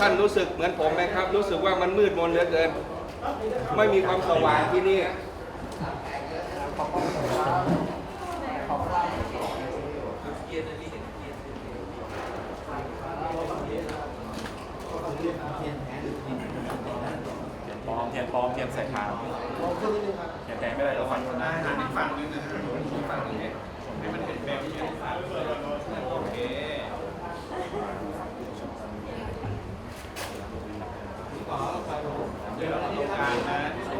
ท่านรู้สึกเหมือนผมไหมครับ รู้สึกว่ามันมืดมนเหลือเกิน ไม่มีความสว่างที่นี่ปลอมเทียนปลอมเทียนใส่ขาวเทียนแดงไม่ได้เราฟังคนได้หันฝั่งนึงนะฝั่งนึงเนี่ยให้มันเป็นแบบนี้โอเค เ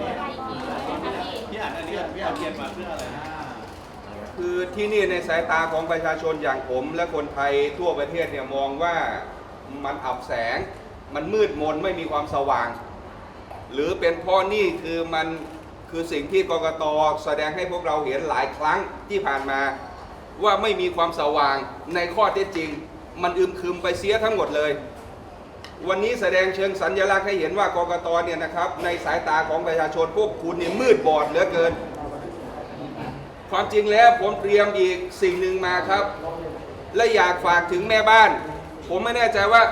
ดี๋ยวเรารงนะพี่อ่านอันนี้พี่อ่านเทียนมาเพื่ออะไรนะคือที่นี่ในสายตาของประชาชนอย่างผม และคนไทยทั่วประเทศเนี่ยมองว่ามันอับแสง มันมืดมนไม่มีความสว่าง หรือเป็นเพราะนี่คือมันคือสิ่งที่กกตแสดงให้พวกเราเห็นหลายครั้งที่ผ่านมา ว่าไม่มีความสว่างในข้อเท็จจริง มันอึมครึมไปเสียทั้งหมดเลย วันนี้แสดงเชิงสัญลักษณ์ให้เห็นว่ากกตเนี่ยนะครับ ในสายตาของประชาชนพวกคุณเนี่ยมืดบอดเหลือเกิน ความจริงแล้วผมเตรียมอีกสิ่งหนึ่งมาครับ และอยากฝากถึงแม่บ้าน ผมไม่แน่ใจว่า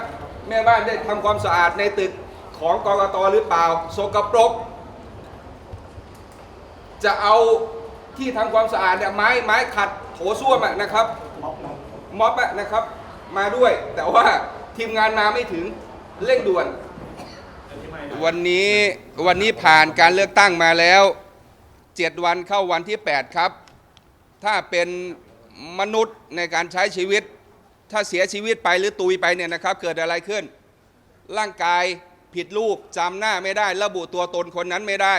แม่บ้านได้ทำความสะอาดในตึกของกกตหรือเปล่าสกปรกจะเอาที่ทำความสะอาดเนี่ยไม้ไม้ขัดโถส้วมนะครับม็อบนะครับมาด้วย แต่ว่าทีมงานมาไม่ถึง เร่งด่วน วันนี้วันนี้ผ่านการเลือกตั้งมาแล้ว7วันเข้าวันที่ 8 ครับ ถ้าเป็นมนุษย์ในการใช้ชีวิต ถ้าเสียชีวิตไปหรือตุยไปเนี่ยนะครับ เกิดอะไรขึ้น ร่างกายผิดรูปจำหน้าไม่ได้ ระบุตัวตนคนนั้นไม่ได้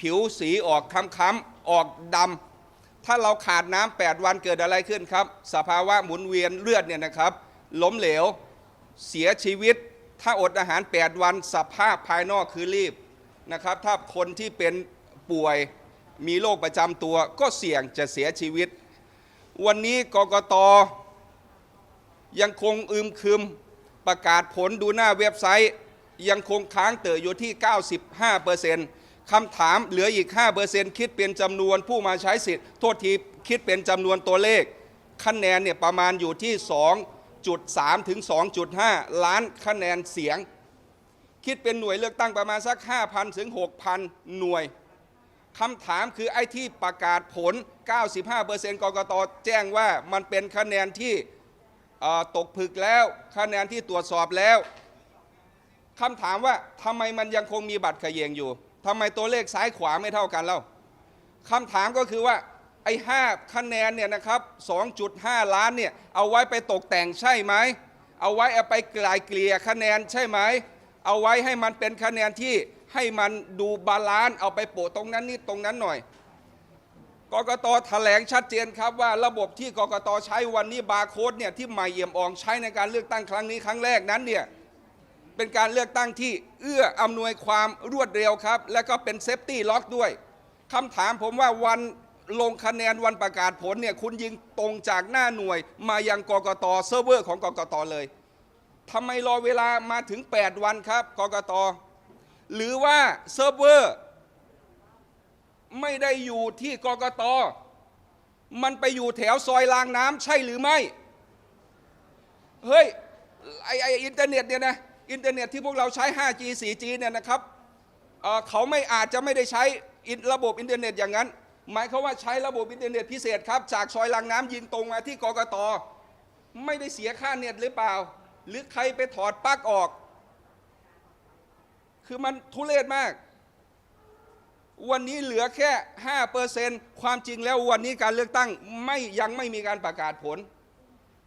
ผิวสีออกค้ำๆออกดำถ้าเราขาดน้ำ8วันเกิดอะไรขึ้นครับ สภาวะหมุนเวียนเลือดเนี่ยนะครับ ล้มเหลวเสียชีวิต ถ้าอดอาหาร 8 วันสภาพภายนอกคือรีบนะครับ ถ้าคนที่เป็นป่วยมีโรคประจำตัว ก็เสี่ยงจะเสียชีวิต วันนี้กกตยังคงอึมครึมประกาศผลดูหน้าเว็บไซต์ ยังคงค้างเตออยู่ที่ 95%คำถามเหลืออีก 5%คิดเป็นจำนวนผู้มาใช้สิทธิ์โทษทีคิดเป็นจำนวนตัวเลข คะแนนเนี่ยประมาณอยู่ที่ 2.3 ถึง 2.5 ล้านคะแนนเสียง คิดเป็นหน่วยเลือกตั้งประมาณสัก 5,000 ถึง 6,000 หน่วยคำถามคือไอ้ที่ประกาศผล 95%กกตแจ้งว่ามันเป็นคะแนนที่ตกผึกแล้ว คะแนนที่ตรวจสอบแล้วคำถามว่าทำไมมันยังคงมีบัตรขยงอยู่ทำไมตัวเลขซ้ายขวาไม่เท่ากันเล่าคำถามก็คือว่า ไอ้ห้าคะแนนเนี่ยนะครับ 2.5 ล้านเนี่ยเอาไว้ไปตกแต่งใช่ไหม เอาไว้เอาไปกลายเกลี่ยคะแนนใช่ไหม เอาไว้ให้มันเป็นคะแนนที่ให้มันดูบาลานซ์เอาไปโปะตรงนั้นนิดตรงนั้นหน่อยกกตแถลงชัดเจนครับว่าระบบที่กกตใช้วันนี้บาร์โค้ดเนี่ยที่ใหม่เอี่ยมอ่องใช้ในการเลือกตั้งครั้งนี้ครั้งแรกนั้นเนี่ยเป็นการเลือกตั้งที่เอื้ออำนวยความรวดเร็วครับ และก็เป็นเซฟตี้ล็อกด้วยคำถามผมว่าวัน ลงคะแนนวันประกาศผลเนี่ยคุณยิงตรงจากหน้าหน่วย มายังกกตเซิร์ฟเวอร์ของกกตเลยทำไมรอเวลามาถึง 8 วันครับกกตหรือว่าเซิร์ฟเวอร์ ไม่ได้อยู่ที่กกตมันไปอยู่แถวซอยรางน้ำใช่หรือไม่ เฮ้ยไอไออินเทอร์เน็ตเนี่ยนะอินเทอร์เน็ตที่พวกเราใช้ 5G 4G เนี่ยนะครับเเขาไม่อาจจะไม่ได้ใช้ระบบอินเทอร์เน็ตอย่างนั้น หมายเขามว่าใช้ระบบอินเทอร์เน็ตพิเศษครับ จากซอยรางน้ำยิงตรงมาที่กกต ไม่ได้เสียค่าเน็ตหรือเปล่า หรือใครไปถอดปลั๊กออก คือมันทุเรศมาก วันนี้เหลือแค่5%ความจริงแล้ววันนี้การเลือกตั้งไม่ยังไม่มีการประกาศผล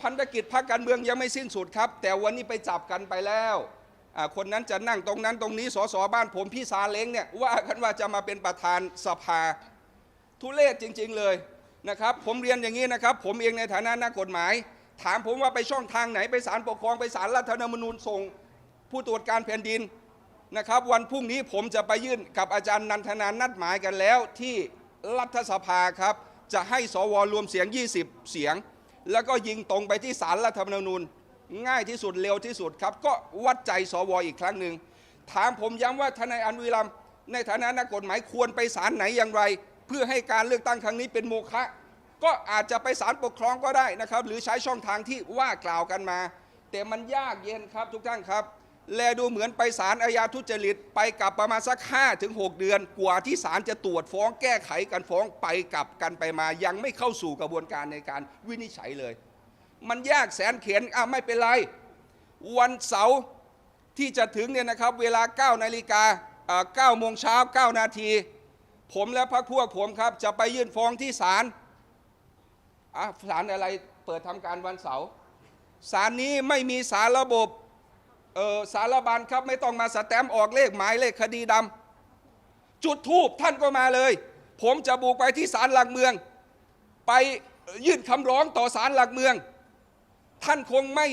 พันธกิจพรรคการเมืองยังไม่สิ้นสุดครับ แต่วันนี้ไปจับกันไปแล้วคนนั้นจะนั่งตรงนั้นตรงนี้สสบ้านผมพี่ซาเล้งเนี่ยว่ากันว่าจะมาเป็นประธานสภา ทุเลศจริง ๆเลยนะครับผมเรียนอย่างนี้นะครับ ผมเองในฐานะนักกฎหมาย ถามผมว่าไปช่องทางไหนไปศาลปกครองไปศาลรัฐธรรมนูญส่ง ผู้ตรวจการแผ่นดินนะครับ วันพรุ่งนี้ผมจะไปยื่นกับอาจารย์นันทนานนัดหมายกันแล้วที่รัฐสภาครับ จะให้สวรวมเสียง 20 เสียง แล้วก็ยิงตรงไปที่ศาลรัฐธรรมนูญ ง่ายที่สุดเร็วที่สุดครับ ก็วัดใจสวอีกครั้งหนึ่งถามผมย้ำว่าทนายอันวิรัมในฐานะนักกฎหมายควรไปศาลไหนอย่างไร พื่อให้การเลือกตั้งครั้งนี้เป็นโมฆะก็อาจจะไปศาลปกครองก็ได้นะครับ หรือใช้ช่องทางที่ว่ากล่าวกันมา แต่มันยากเย็นครับทุกท่านครับ แลดูเหมือนไปศาลอาญาทุจริตไปกลับประมาณสัก5ถึง6เดือน กว่าที่ศาลจะตรวจฟ้องแก้ไขกันฟ้องไปกลับกันไปมา ยังไม่เข้าสู่กระบวนการในการวินิจฉัยเลย มันยากแสนเข็นอะไม่เป็นไร วันเสาร์ที่จะถึงเนี่ยนะครับ เวลา9นาฬิกาอ่า9โมงเช้า9นาที ผมและพรรคพวกผมครับ จะไปยื่นฟ้องที่ศาลอะศาลอะไรเปิดทำการวันเสาร์ศาลนี้ไม่มีสารระบบเออสารบัญครับไม่ต้องมาสแตมป์ออกเลขหมายเลขคดีดำจุดทูบท่านก็มาเลย ผมจะบุกไปที่ศาลหลักเมือง ไปยื่นคำร้องต่อศาลหลักเมือง ท่านคงไม่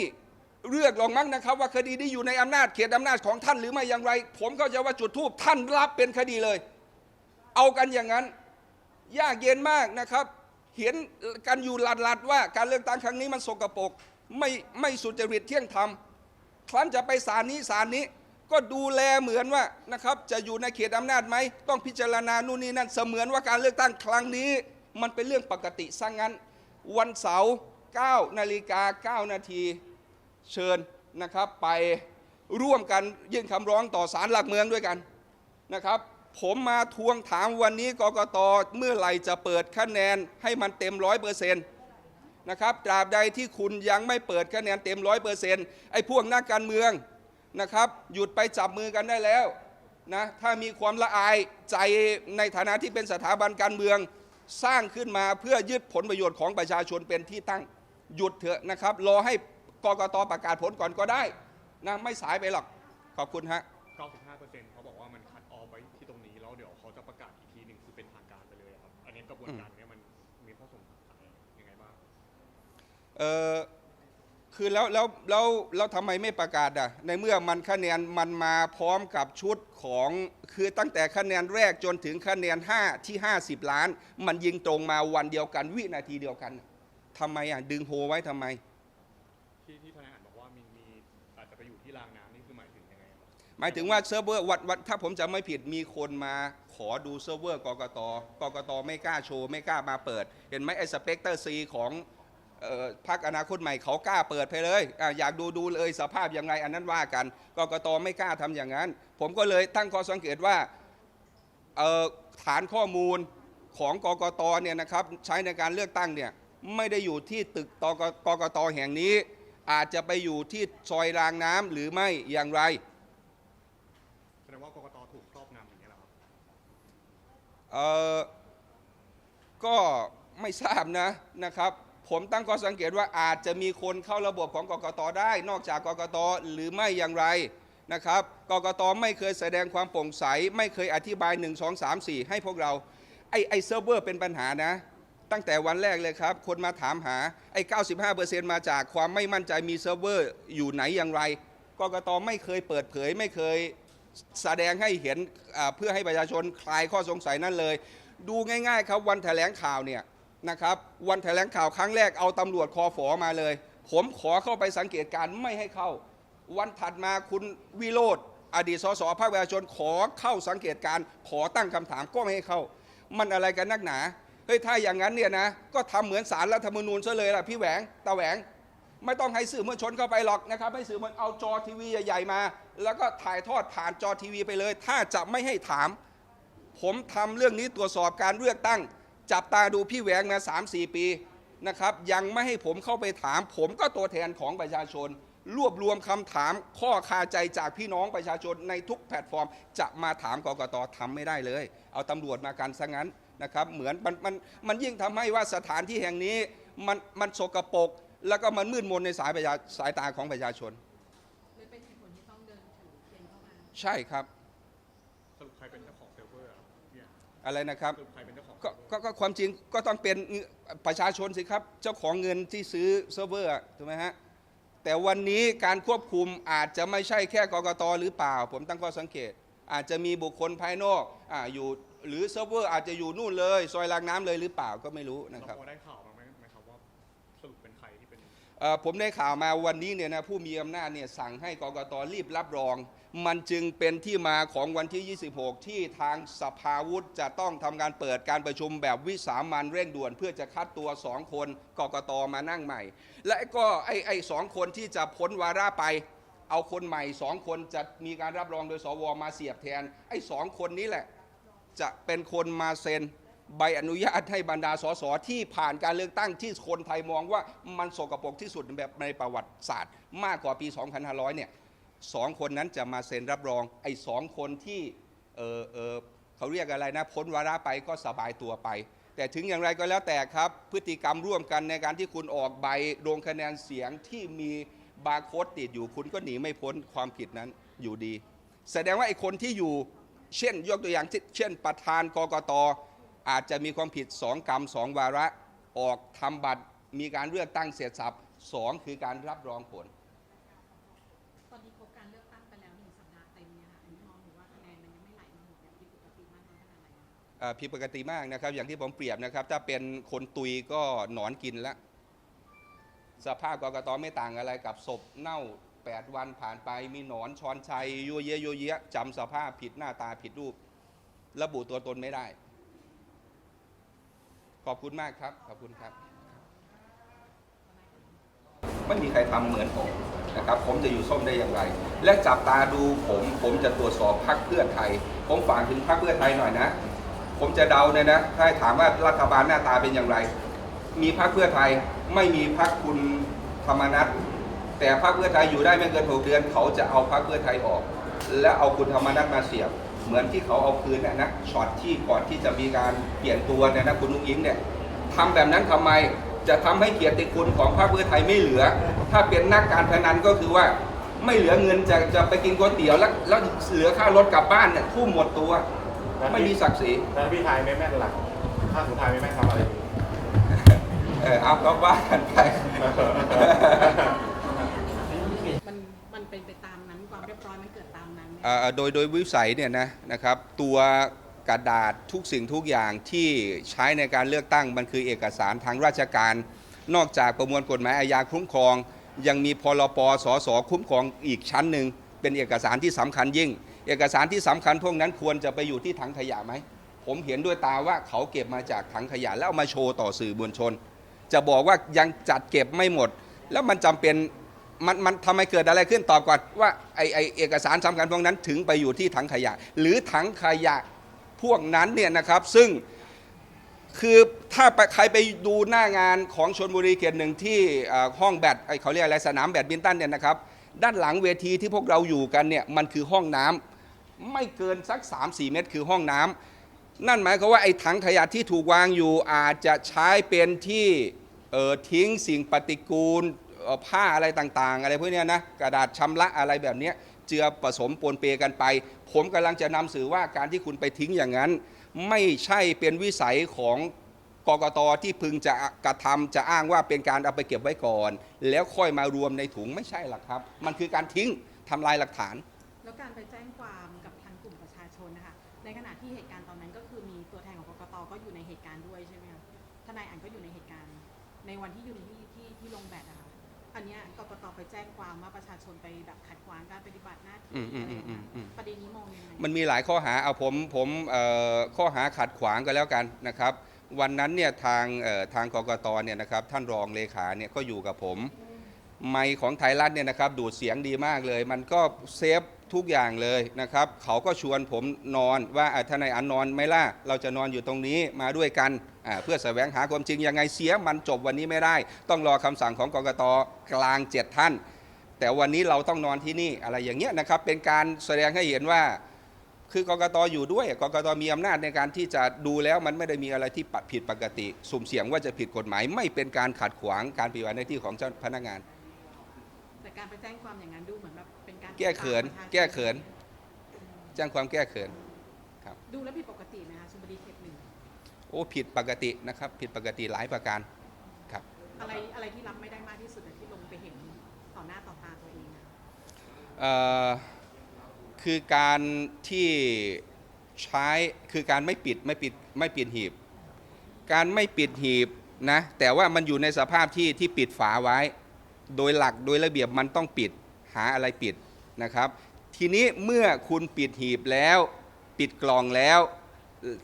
เลือกหรอกมั้งนะครับ ว่าคดีนี้อยู่ในอำนาจเขตอำนาจของท่านหรือไม่อย่างไร ผมก็จะว่าจุดทูบท่านรับเป็นคดีเลย เอากันอย่างนั้น ยากเย็นมากนะครับ เห็นกันอยู่หลัดๆว่าการเลือกตั้งครั้งนี้มันสกปรกไม่ไม่สุจริตเที่ยงธรรมครั้นจะไปศาลนี้ศาลนี้ก็ดูแลเหมือนว่านะครับ จะอยู่ในเขตอำนาจไหมต้องพิจารณานู่นนี่นั่นเสมือนว่าการเลือกตั้งครั้งนี้ มันเป็นเรื่องปกติซะงงั้น วันเสาร์9นาฬิกา9นาทีเชิญนะครับไปร่วมกันยื่นคำร้องต่อศาลหลักเมืองด้วยกันนะครับ ผมมาทวงถามวันนี้กกตเมื่อไหร่จะเปิดคะแนนให้มันเต็มร้อยเปอร์เซ็นต์นะครับตราบใดที่คุณยังไม่เปิดคะแนนเต็มร้อยเปอร์เซ็นต์ไอ้พวกนักการเมืองนะครับหยุดไปจับมือกันได้แล้วนะถ้ามีความละอายใจในฐานะที่เป็นสถาบันการเมืองสร้างขึ้นมาเพื่อยึดผลประโยชน์ของประชาชนเป็นที่ตั้งหยุดเถอะนะครับ รอให้กกตประกาศผลก่อนก็ได้นะไม่สายไปหรอก ขอบคุณฮะ95%เขาบ อันนี้กระบวนการเนี้ยมันมีข้อสงสัยยังไงบ้างเออคือแล้วแล้วแล้วแล้วทำไมไม่ประกาศอะในเมื่อมันคะแนนมันมาพร้อมกับชุดของคือตั้งแต่คะแนนแรกจนถึงคะแนน 5 ที่ 50 ล้าน มันยิงตรงมาวันเดียวกันวินาทีเดียวกันทำไมอะดึงโฮไว้ทำไม ที่ที่ทนายอ่านบอกว่ามีมีอาจจะไปอยู่ที่รางน้ หมายถึงว่าเซิร์ฟเวอร์วันวันถ้าผมจำไม่ผิดมีคนมาขอดูเซิร์ฟเวอร์กกตกกตไม่กล้าโชว์ไม่กล้ามาเปิด เห็นไหมไอ้สเปกเตอร์ซีของออพรรคอนาคตใหม่เขากล้าเปิดไปเลยออยากดูดูเลยสภาพยังไงอันนั้นว่ากันกกตไม่กล้าทำอย่างนั้น ผมก็เลยตั้งข้อสังเกตว่าฐานข้อมูลของกกตเนี่ยนะครับใช้ในการเลือกตั้งเนี่ยไม่ได้อยู่ที่ตึกตกกกตแห่งนี้ อาจจะไปอยู่ที่ซอยรางน้ำหรือไม่อย่างไร แสดงว่ากกตถูกครอบงำอย่างเงี้ยเหรอครับ เออก็ไม่ทราบนะนะครับ ผมตั้งข้อสังเกตว่าอาจจะมีคนเข้าระบบของกกตได้ นอกจากกกตหรือไม่อย่างไรนะครับกกตไม่เคยแสดงความโปร่งใส ไม่เคยอธิบาย 1 2 3 4 ให้พวกเรา ไอ้ไอ้เซิร์ฟเวอร์เป็นปัญหานะ ตั้งแต่วันแรกเลยครับ คนมาถามหาไอ้95%มาจากความไม่มั่นใจมีเซิร์ฟเวอร์อยู่ไหนอย่างไรกกตไม่เคยเปิดเผยไม่เคย แสดงให้เห็นเพื่อให้ประชาชนคลายข้อสงสัยนั่นเลย ดูง่าย ๆ ครับวันแถลงข่าวเนี่ยนะครับวันแถลงข่าวครั้งแรกเอาตำรวจคอฝอมาเลย ผมขอเข้าไปสังเกตการณ์ไม่ให้เข้า วันถัดมาคุณวิโรธอดีตสสภาคประชาชนขอเข้าสังเกตการณ์ขอตั้งคำถามก็ไม่ให้เข้า มันอะไรกันนักหนาเฮ้ยถ้าอย่างนั้นเนี่ยนะก็ทำเหมือนสารรัฐธรรมนูญซะเลยล่ะพี่แหวงตาแหวง ไม่ต้องให้สื่อมวลชนเข้าไปหรอกนะครับ ให้สื่อมวลเอาจอทีวีใหญ่ๆมา แล้วก็ถ่ายทอดผ่านจอทีวีไปเลย ถ้าจะไม่ให้ถาม ผมทำเรื่องนี้ตรวจสอบการเลือกตั้ง จับตาดูพี่แหวงมา 3-4 ปีนะครับ ยังไม่ให้ผมเข้าไปถาม ผมก็ตัวแทนของประชาชน รวบรวมคำถามข้อคาใจจากพี่น้องประชาชนในทุกแพลตฟอร์ม จะมาถามกกตทำไม่ได้เลย เอาตำรวจมากันซะงั้นนะครับ เหมือนมันมันมันยิ่งทำให้ว่าสถานที่แห่งนี้มันมันโสกปรก แล้วก็มันมืดมนในสายประชาสายตาของประชาชน เลยเป็นเหตุผลที่ต้องเดินถือเข็นเข้ามาใช่ครับสรุปใครเป็นเจ้าของเซิร์ฟเวอร์อะเนี่ยอะไรนะครับ สรุปใครเป็นเจ้าของก็เซิร์ฟเวอร์ก็ก็ความจริงก็ต้องเป็นประชาชนสิครับ เจ้าของเงินที่ซื้อเซิร์ฟเวอร์อะถูกไหมฮะแต่วันนี้การควบคุมอาจจะไม่ใช่แค่กกตหรือเปล่า ผมตั้งข้อสังเกต อาจจะมีบุคคลภายนอกอ่าอยู่หรือเซิร์ฟเวอร์อาจจะอยู่นู่นเลย ซอยรางน้ำเลยหรือเปล่าก็ไม่รู้นะเราครับพอได้ข่าว ผมได้ข่าวมาวันนี้เนี่ยนะผู้มีอำนาจเนี่ยสั่งให้กกตรีบรับรอง มันจึงเป็นที่มาของวันที่ 26 ที่ทางสภาวุฒิจะต้องทำการเปิดการประชุมแบบวิสามันเร่งด่วน เพื่อจะคัดตัวสองคนกกตมานั่งใหม่ และก็ไอ้ไอ้สองคนที่จะพ้นวาระไป เอาคนใหม่สองคนจะมีการรับรองโดยสวมาเสียบแทน ไอ้สองคนนี้แหละ จะเป็นคนมาเซ็น ใบอนุญาตให้บรรดาสสที่ผ่านการเลือกตั้งที่คนไทยมองว่ามันสกปรกที่สุดแบบในประวัติศาสตร์ มากกว่าปี 2500 เนี่ยสองคนนั้นจะมาเซ็นรับรองไอ้สองคนที่เออเออเขาเรียกอะไรนะ พ้นวาระไปก็สบายตัวไป แต่ถึงอย่างไรก็แล้วแต่ครับ พฤติกรรมร่วมกันในการที่คุณออกใบลงคะแนนเสียงที่มีบาร์โค้ดติดอยู่คุณก็หนีไม่พ้นความผิดนั้นอยู่ดี แสดงว่าไอ้คนที่อยู่เช่นยกตัวอย่างเช่นเช่นประธานกกต อาจจะมีความผิด2กรรม2วาระออกทำบัตรมีการเลือกตั้งเสร็จสับสองคือการรับรองผล ตอนนี้ครบการเลือกตั้งไปแล้วหนึ่งสัปดาห์เต็มเนี่ยค่ะอันนี้มองถึงว่าคะแนนมันยังไม่ไหลมาหมดแบบผิดปกติมากน้อยขนาดไหนอะเอ่อผิดปกติมากนะครับ อย่างที่ผมเปรียบนะครับ ถ้าเป็นคนตุยก็หนอนกินละสภาพกกตไม่ต่างอะไรกับศพเน่า 8 วันผ่านไปมีหนอนชอนชัยยัวเยะยัวเยะจำสภาพผิดหน้าตาผิดรูป ระบุตัวตนไม่ได้ ขอบคุณมากครับ ขอบคุณครับ ไม่มีใครทำเหมือนผมนะครับ ผมจะอยู่ส้มได้อย่างไร และจับตาดูผม ผมจะตรวจสอบพรรคเพื่อไทย ผมฝากถึงพรรคเพื่อไทยหน่อยนะ ผมจะเดาเนี่ยนะถ้าถามว่ารัฐบาลหน้าตาเป็นอย่างไร มีพรรคเพื่อไทยไม่มีพรรคคุณธรรมนัฐแต่พรรคเพื่อไทยอยู่ได้ไม่เกินหกเดือน เขาจะเอาพรรคเพื่อไทยออก แล้วเอาคุณธรรมนัฐมาเสียบ เหมือนที่เขาเอาคืนเนยนะช็อตที่ก่อนที่จะมีการเปลี่ยนตัวเนี่ยนะคุณนุ้งอิงเนี่ยทำแบบนั้นทำไมจะทำให้เกียรติคุณของพรรคเพื่อไทยไม่เหลือ ถ้าเป็นนักการพนันก็คือว่าไม่เหลือเงินจะจะไปกินก๋วยเตี๋ยวแล้วแล้วเหลือค่ารถกลับบ้านเนี่ยทุ่มหมดตัว ไม่มีศักดิ์ศรีถ้าพี่ทายไม่แม่นหลักถ้าสุดท้ายไม่แม่นทำอะไรดีเออเอาก็ว่ากันไป โดยโดยวิสัยเนี่ยนะนะครับตัวกระดาษทุกสิ่งทุกอย่างที่ใช้ในการเลือกตั้งมันคือเอกสารทางราชการ นอกจากประมวลกฎหมายอาญาคุ้มครอง ยังมีพรปสสคุ้มครองอีกชั้นหนึ่งเป็นเอกสารที่สำคัญยิ่ง เอกสารที่สำคัญพวกนั้นควรจะไปอยู่ที่ถังขยะไหมผมเห็นด้วยตาว่าเขาเก็บมาจากถังขยะแล้วเอามาโชว์ต่อสื่อมวลชน จะบอกว่ายังจัดเก็บไม่หมด แล้วมันจำเป็น มันมันทำไมเกิดอะไรขึ้นตอบก่อนว่าไอไอเอกสารสำคัญพวกนั้นถึงไปอยู่ที่ถังขยะ หรือถังขยะพวกนั้นเนี่ยนะครับซึ่งคือถ้าใครไปดูหน้างานของชนบุรีเขตหนึ่งที่ห้องแบดไอเขาเรียกอะไรสนามแบดมินตันเนี่ยนะครับด้านหลังเวทีที่พวกเราอยู่กันเนี่ยมันคือห้องน้ำไม่เกินสัก 3-4 เมตรคือห้องน้ำนั่นหมายความว่าไอ้ถังขยะที่ถูกวางอยู่อาจจะใช้เป็นที่เอ่อทิ้งสิ่งปฏิกูล ผ้าอะไรต่างๆ อะไรพวกนี้นะกระดาษชำระอะไรแบบนี้เจือผสมปนเปกันไป ผมกำลังจะนำสื่อว่าการที่คุณไปทิ้งอย่างนั้น ไม่ใช่เป็นวิสัยของกกตที่พึงจะกระทำจะอ้างว่าเป็นการเอาไปเก็บไว้ก่อน แล้วค่อยมารวมในถุงไม่ใช่หรอกครับ มันคือการทิ้งทำลายหลักฐาน แล้วการไปแจ้งความกับทางกลุ่มประชาชนนะคะในขณะที่เหตุการณ์ตอนนั้นก็คือมีตัวแทนของกกตก็อยู่ในเหตุการณ์ด้วยใช่ไหมคะทนายอันก็อยู่ในเหตุการณ์ ในวันที่อยู่ในที่ที่ที่ลงแบดอะ ค่ะอันเนี้ยกกตไปแจ้งความว่าประชาชนไปแบบขัดขวางการปฏิบัติหน้าที่อืมอืมอะไรอย่างเงี้ยอืมอืมประเด็นนี้มองยังไงมันมีหลายข้อหาเอาผมผมเอ่อข้อหาขัดขวางกันแล้วกันนะครับ วันนั้นเนี่ยทางเอ่อทางกกตเนี่ยนะครับท่านรองเลขาเนี่ยก็อยู่กับผม ไมค์ของไทยรัฐเนี่ยนะครับดูดเสียงดีมากเลย มันก็เซฟ ทุกอย่างเลยนะครับ เขาก็ชวนผมนอนว่าทนายอันนอนไหม่ล่ะเราจะนอนอยู่ตรงนี้มาด้วยกันเพื่อแสวงหาความจริงยังไงเสียมันจบวันนี้ไม่ได้ ต้องรอคำสั่งของกกตกลางเจ็ดท่าน แต่วันนี้เราต้องนอนที่นี่อะไรอย่างเงี้ยนะครับ เป็นการแสดงให้เห็นว่า คือกกตอยู่ด้วยกกตมีอำนาจในการที่จะดูแล้วมันไม่ได้มีอะไรที่ผิดปกติ สุ่มเสี่ยงว่าจะผิดกฎหมาย ไม่เป็นการขัดขวางการปฏิบัติหน้าที่ของเจ้าพนักงาน แต่การไปแจ้งความอย่างนั้นดูเหมือน แบบเป็นการแก้เขินปราบประชาชแก้เขิน แจ้งความแก้เขิน ดูแล้วผิดปกติไหมคะชลบุรีเขตหนึ่งโอ้ผิดปกตินะครับ ผิดปกติหลายประการครับอะไรอะไรที่รับไม่ได้มากที่สุดอะที่ลงไปเห็นต่อหน้าต่อตาตัวเองอะเอ่อคือการที่ใช้คือการไม่ปิดไม่ปิดไม่ปิดหีบ การไม่ปิดหีบนะแต่ว่ามันอยู่ในสภาพที่ที่ปิดฝาไว้ โดยหลักโดยระเบียบมันต้องปิดหาอะไรปิด นะครับ ทีนี้เมื่อคุณปิดหีบแล้วปิดกล่องแล้ว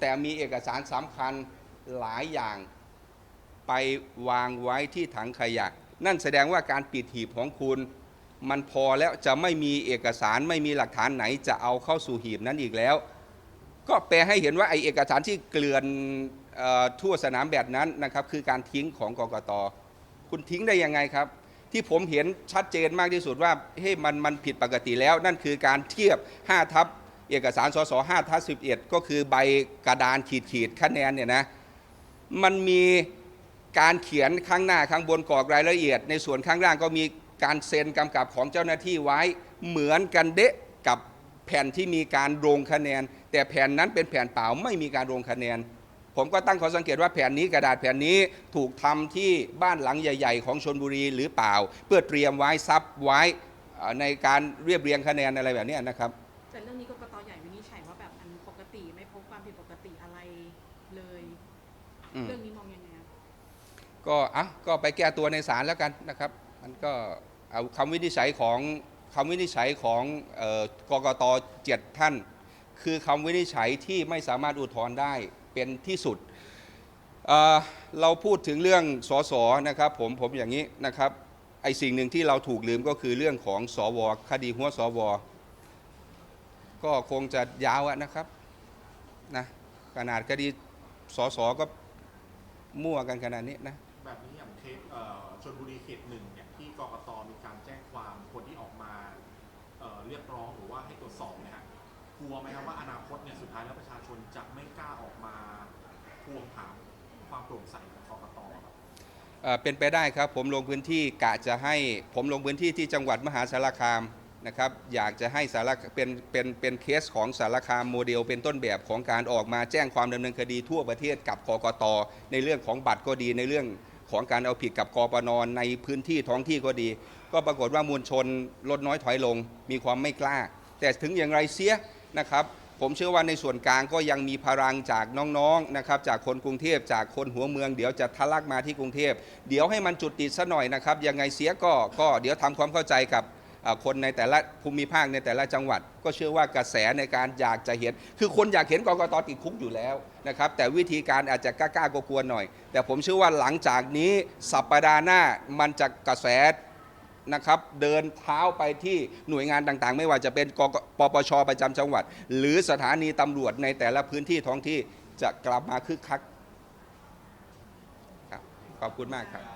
แต่มีเอกสารสำคัญหลายอย่างไปวางไว้ที่ถังขยะ นั่นแสดงว่าการปิดหีบของคุณ มันพอแล้วจะไม่มีเอกสารไม่มีหลักฐานไหนจะเอาเข้าสู่หีบนั้นอีกแล้ว ก็แปลให้เห็นว่าไอเอกสารที่เกลื่อนออทั่วสนามแบบนั้นนะครับ คือการทิ้งของกกต คุณทิ้งได้ยังไงครับ ที่ผมเห็นชัดเจนมากที่สุดว่าเฮ้ยมันมันผิดปกติแล้ว นั่นคือการเทียบ 5 ทับเอกสารสส5ทับ11ก็คือใบกระดานขีดขีดคะแนนเนี่ยนะมันมีการเขียนข้างหน้าข้างบนกรอกรายละเอียด ในส่วนข้างล่างก็มีการเซ็นกำกับของเจ้าหน้าที่ไว้เหมือนกันเดะกับแผ่นที่มีการลงคะแนน แต่แผ่นนั้นเป็นแผ่นเปล่าไม่มีการลงคะแนน ผมก็ตั้งข้อสังเกตว่าแผ่นนี้กระดาษแผ่นนี้ถูกทำที่บ้านหลังใหญ่ ๆ ของชนบุรีหรือเปล่า เพื่อเตรียมไว้ซับไว้เอ่อในการเรียบเรียงคะแนนอะไรแบบเนี้ยนะครับแต่เรื่องนี้กกตใหญ่วินิจฉัยว่าแบบมันปกติไม่พบความผิดปกติอะไรเลยอืมเรื่องนี้มองยังไงคะก็อะก็ไปแก้ตัวในศาลแล้วกันนะครับ มันก็เอาคำวินิจฉัยของคำวินิจฉัยของเอ่อกกตเจ็ดท่าน คือคำวินิจฉัยที่ไม่สามารถอุทธรณ์ได้ เป็นที่สุดเเราพูดถึงเรื่องสสนะครับผมผมอย่างนี้นะครับไอสิ่งหนึ่งที่เราถูกลืมก็คือเรื่องของสวคดีหัวสวก็คงจะยาวนะครับนะขนาดคดีสสก็มั่วกันขนาดนี้นะแบบนี้อย่างเคสชนบุรีเขตหนึ่งเนี่ยที่กรกตมีการแจ้งความคนที่ออกมาเเรียกร้องหรือว่าให้ตรวจสอบเนะฮะกลัวไหมครับว่าอนาค โปร่งใสของกกตครับเป็นไปได้ครับ ผมลงพื้นที่กะจะให้ผมลงพื้นที่ที่จังหวัดมหาสารคามนะครับอยากจะให้สารเป็นเป็นเป็นเคสของสารคามโมเดล เป็นต้นแบบของการออกมาแจ้งความดำเนินคดีทั่วประเทศกับกกตในเรื่องของบัตรก็ดีในเรื่องของการเอาผิดกับกปนในพื้นที่ท้องที่ก็ดี ก็ปรากฏว่ามวลชนลดน้อยถอยลง มีความไม่กล้า แต่ถึงอย่างไรเสียนะครับ ผมเชื่อว่าในส่วนกลางก็ยังมีพลังจากน้องๆนะครับจากคนกรุงเทพจากคนหัวเมืองเดี๋ยวจะทะลักมาที่กรุงเทพเดี๋ยวให้มันจุดติดซะหน่อยนะครับยังไงเสียก็ก็เดี๋ยวทำความเข้าใจกับคนในแต่ละภูมิภาคในแต่ละจังหวัด ก็เชื่อว่ากระแสในการอยากจะเห็น คือคนอยากเห็นกรกตติดคุกอยู่แล้วนะครับ แต่วิธีการอาจจะกล้าๆกลัวๆหน่อย แต่ผมเชื่อว่าหลังจากนี้สัปดาห์หน้ามันจะกระแส นะครับเดินเท้าไปที่หน่วยงานต่างๆ ไม่ว่าจะเป็นกปปชประจำจังหวัด หรือสถานีตำรวจในแต่ละพื้นที่ท้องที่จะกลับมาคึกคักครับขอบคุณมากครับ